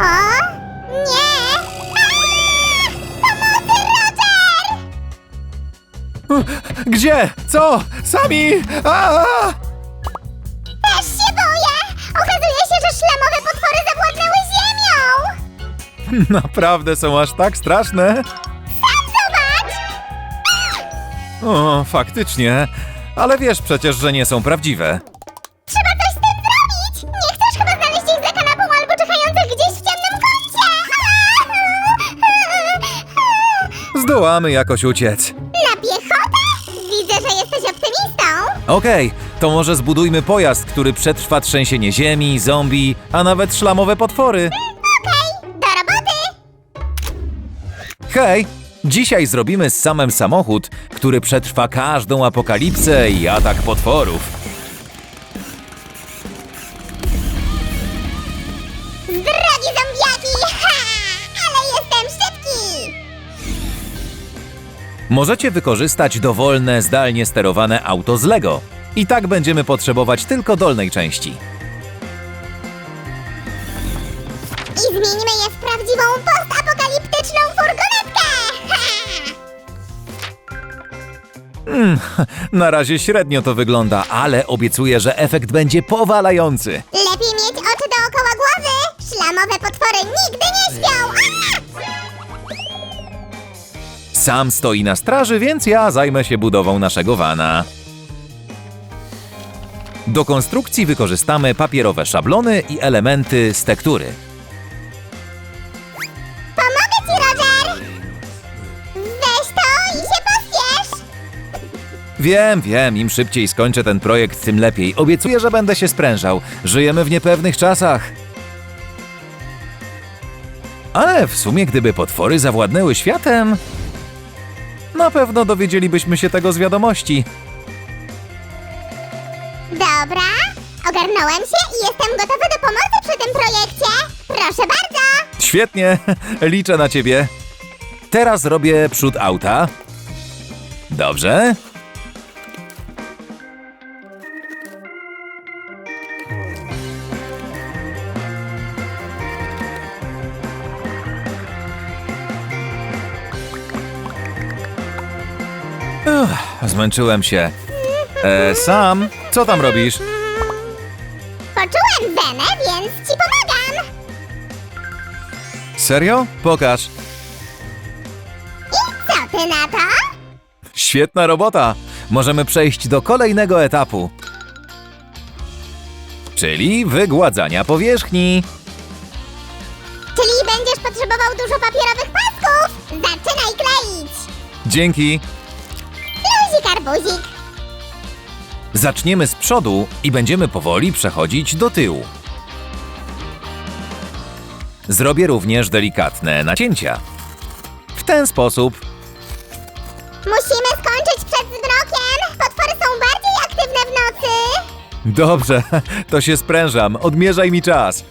O, nie! Aaa! Pomocy, Roger! Gdzie? Co? Sami? A! Też się boję! Okazuje się, że szlamowe potwory zawładnęły ziemią! Naprawdę są aż tak straszne? Sam zobacz! O, faktycznie. Ale wiesz przecież, że nie są prawdziwe. Zdołamy jakoś uciec. Na piechotę? Widzę, że jesteś optymistą! Okej, to może zbudujmy pojazd, który przetrwa trzęsienie ziemi, zombie, a nawet szlamowe potwory. Okej, do roboty! Hej! Dzisiaj zrobimy z samym samochód, który przetrwa każdą apokalipsę i atak potworów. Możecie wykorzystać dowolne, zdalnie sterowane auto z Lego. I tak będziemy potrzebować tylko dolnej części. I zmienimy je w prawdziwą postapokaliptyczną furgonetkę! Ha! Na razie średnio to wygląda, ale obiecuję, że efekt będzie powalający. Lepiej mieć oczy dookoła głowy! Szlamowe potwory nigdy nie śpią! Sam stoi na straży, więc ja zajmę się budową naszego wana. Do konstrukcji wykorzystamy papierowe szablony i elementy z tektury. Pomogę ci, Roger! Weź to i się pospiesz! Wiem, wiem, im szybciej skończę ten projekt, tym lepiej. Obiecuję, że będę się sprężał. Żyjemy w niepewnych czasach. Ale w sumie, gdyby potwory zawładnęły światem, na pewno dowiedzielibyśmy się tego z wiadomości. Dobra, ogarnąłem się i jestem gotowy do pomocy przy tym projekcie! Proszę bardzo! Świetnie, liczę na ciebie. Teraz robię przód auta. Dobrze. Zmęczyłem się. E, Sam, co tam robisz? Poczułem wenę, więc ci pomagam! Serio? Pokaż. I co ty na to? Świetna robota! Możemy przejść do kolejnego etapu. Czyli wygładzania powierzchni. Czyli będziesz potrzebował dużo papierowych pasków! Zaczynaj kleić! Dzięki. Arbuzik! Zaczniemy z przodu i będziemy powoli przechodzić do tyłu. Zrobię również delikatne nacięcia. W ten sposób Musimy skończyć przed zmrokiem! Potwory są bardziej aktywne w nocy! Dobrze, to się sprężam. Odmierzaj mi czas.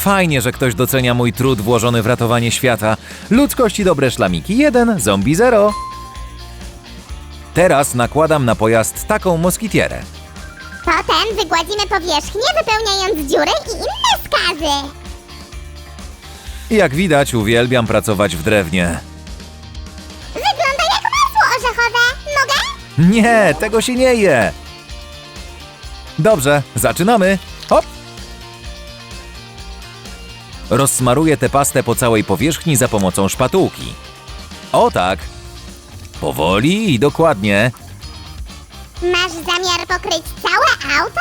Fajnie, że ktoś docenia mój trud włożony w ratowanie świata. Ludzkość i dobre szlamiki 1, zombie 0. Teraz nakładam na pojazd taką moskitierę. Potem wygładzimy powierzchnię, wypełniając dziury i inne skazy! Jak widać, uwielbiam pracować w drewnie. Wygląda jak masło orzechowe! Mogę? Nie, tego się nie je. Dobrze, zaczynamy. Hop. Rozsmaruję tę pastę po całej powierzchni za pomocą szpatułki. O tak. Powoli i dokładnie. Masz zamiar pokryć całe auto?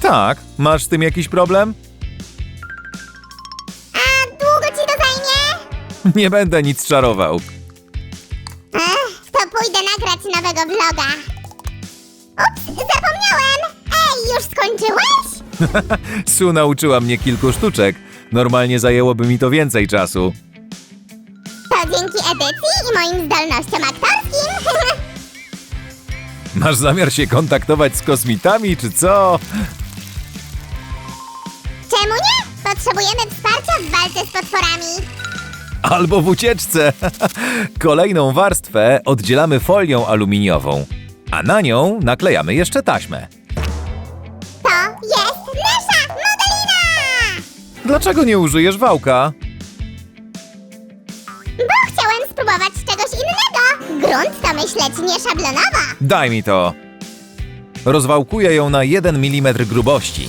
Tak, masz z tym jakiś problem? A długo ci to zajmie? Nie będę nic czarował. Ech, to pójdę nagrać nowego vloga. Ups, zapomniałem! Ej, już skończyłeś? Su nauczyła mnie kilku sztuczek. Normalnie zajęłoby mi to więcej czasu. To dzięki edycji i moim zdolnościom aktorskim. Masz zamiar się kontaktować z kosmitami, czy co? Czemu nie? Potrzebujemy wsparcia w walce z potworami. Albo w ucieczce. Kolejną warstwę oddzielamy folią aluminiową, a na nią naklejamy jeszcze taśmę. Dlaczego nie użyjesz wałka? Bo chciałem spróbować czegoś innego. Grunt to myśleć nie szablonowo. Daj mi to. Rozwałkuję ją na 1 mm grubości.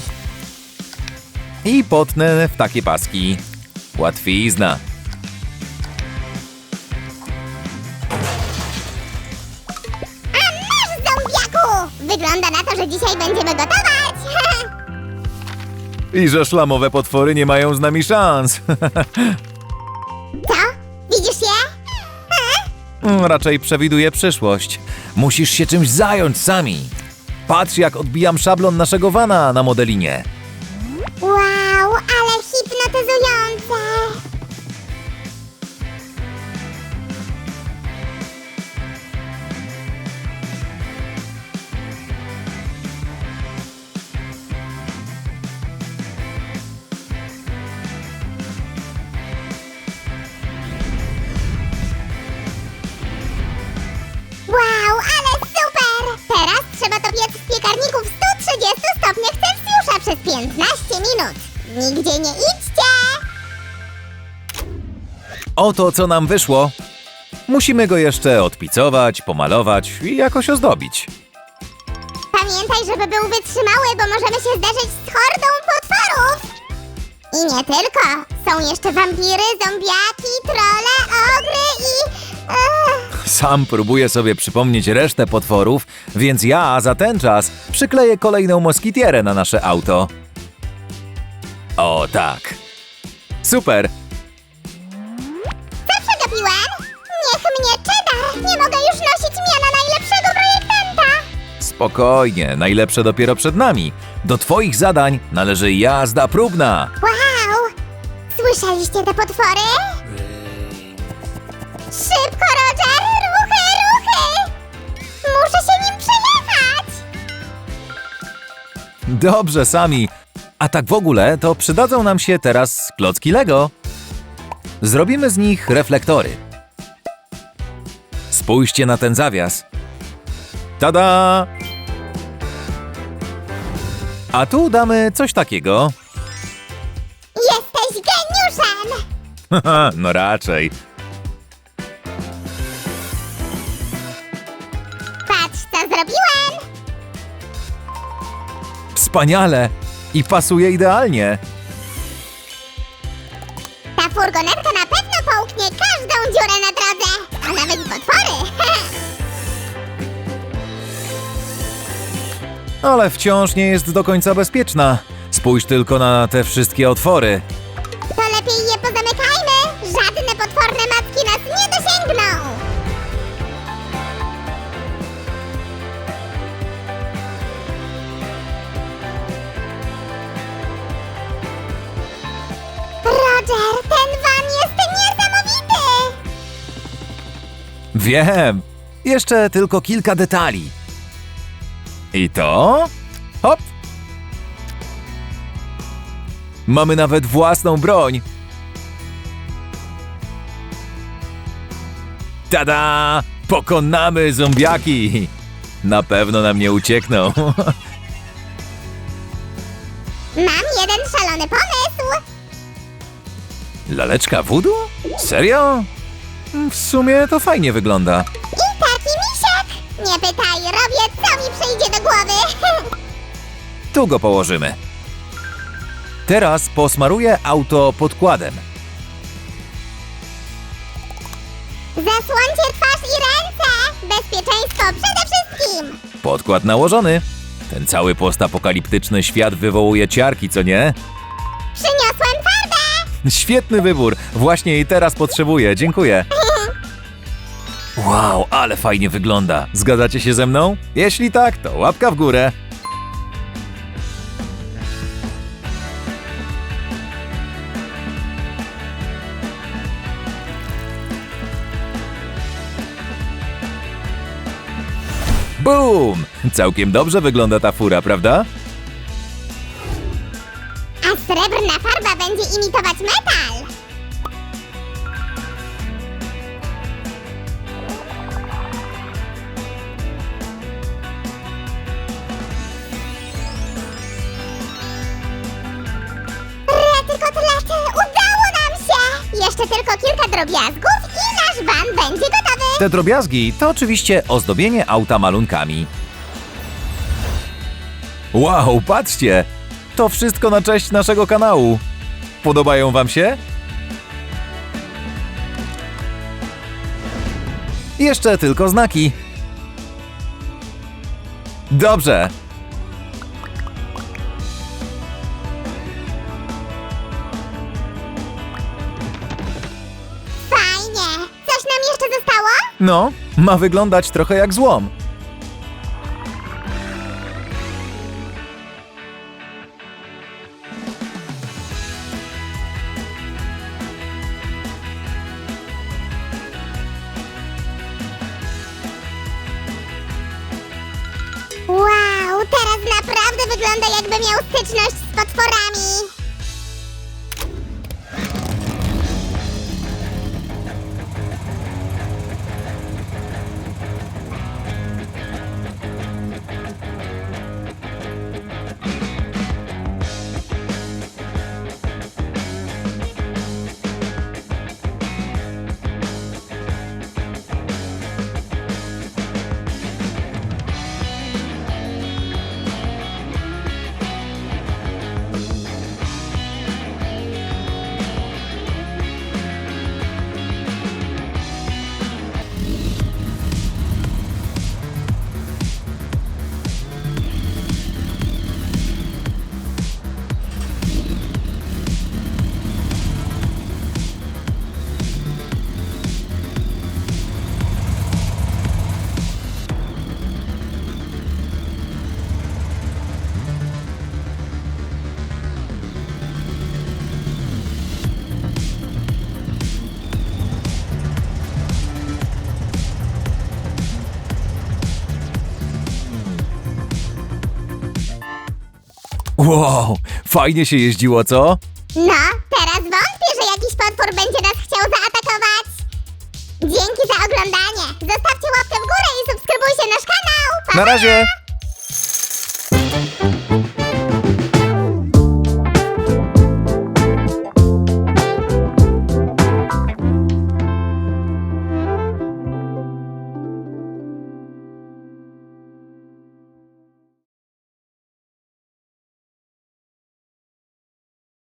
I potnę w takie paski. Łatwizna. I że szlamowe potwory nie mają z nami szans. Co? Widzisz je? E? Mm, Raczej przewiduję przyszłość. Musisz się czymś zająć sami. Patrz, jak odbijam szablon naszego wana na modelinie. Wow, ale hipnotyzujące! 15 minut. Nigdzie nie idźcie! Oto co nam wyszło. Musimy go jeszcze odpicować, pomalować i jakoś ozdobić. Pamiętaj, żeby był wytrzymały, bo możemy się zderzyć z hordą potworów! I nie tylko. Są jeszcze wampiry, zombiaki, trole, ogry i... Ech, Sam próbuję sobie przypomnieć resztę potworów, więc ja za ten czas przykleję kolejną moskitierę na nasze auto. O tak. Super. co przegapiłem? Niech mnie cheddar! Nie mogę już nosić miana najlepszego projektanta! Spokojnie, najlepsze dopiero przed nami. Do twoich zadań należy jazda próbna. Wow! Słyszeliście te potwory? Szybko, Roger! Ruchy, ruchy! Muszę się nim przejechać! Dobrze, sami. A tak w ogóle, to przydadzą nam się teraz klocki Lego. Zrobimy z nich reflektory. Spójrzcie na ten zawias. Tada! A tu damy coś takiego. Jesteś geniuszem! No raczej. Patrz, co zrobiłem! Wspaniale! I pasuje idealnie. Ta furgonetka na pewno połknie każdą dziurę na drodze, a nawet i potwory! Ale wciąż nie jest do końca bezpieczna. Spójrz tylko na te wszystkie otwory. Wiem. Jeszcze tylko kilka detali. I to? Hop! Mamy nawet własną broń. Tada! Pokonamy zombiaki! Na pewno nam nie uciekną. Mam jeden szalony pomysł! Laleczka voodoo? Serio? W sumie to fajnie wygląda. I taki misiak! Nie pytaj, robię co mi przyjdzie do głowy! Tu go położymy. Teraz posmaruję auto podkładem. Zasłońcie twarz i ręce! Bezpieczeństwo przede wszystkim! Podkład nałożony. Ten cały postapokaliptyczny świat wywołuje ciarki, co nie? Przyniosłem fardę! Świetny wybór. Właśnie jej teraz potrzebuję. Dziękuję. Wow, ale fajnie wygląda. Zgadzacie się ze mną? Jeśli tak, to łapka w górę. Boom! Całkiem dobrze wygląda ta fura, prawda? Drobiazgów i nasz van będzie gotowy. Te drobiazgi to oczywiście ozdobienie auta malunkami. Wow, patrzcie! To wszystko na cześć naszego kanału. Podobają wam się? Jeszcze tylko znaki. Dobrze. No, ma wyglądać trochę jak złom. Wow, teraz naprawdę wygląda jakby miał styczność z potworami. Wow, fajnie się jeździło, co? No, teraz wątpię, że jakiś potwór będzie nas chciał zaatakować. Dzięki za oglądanie. Zostawcie łapkę w górę i subskrybujcie nasz kanał. Pa! Na razie!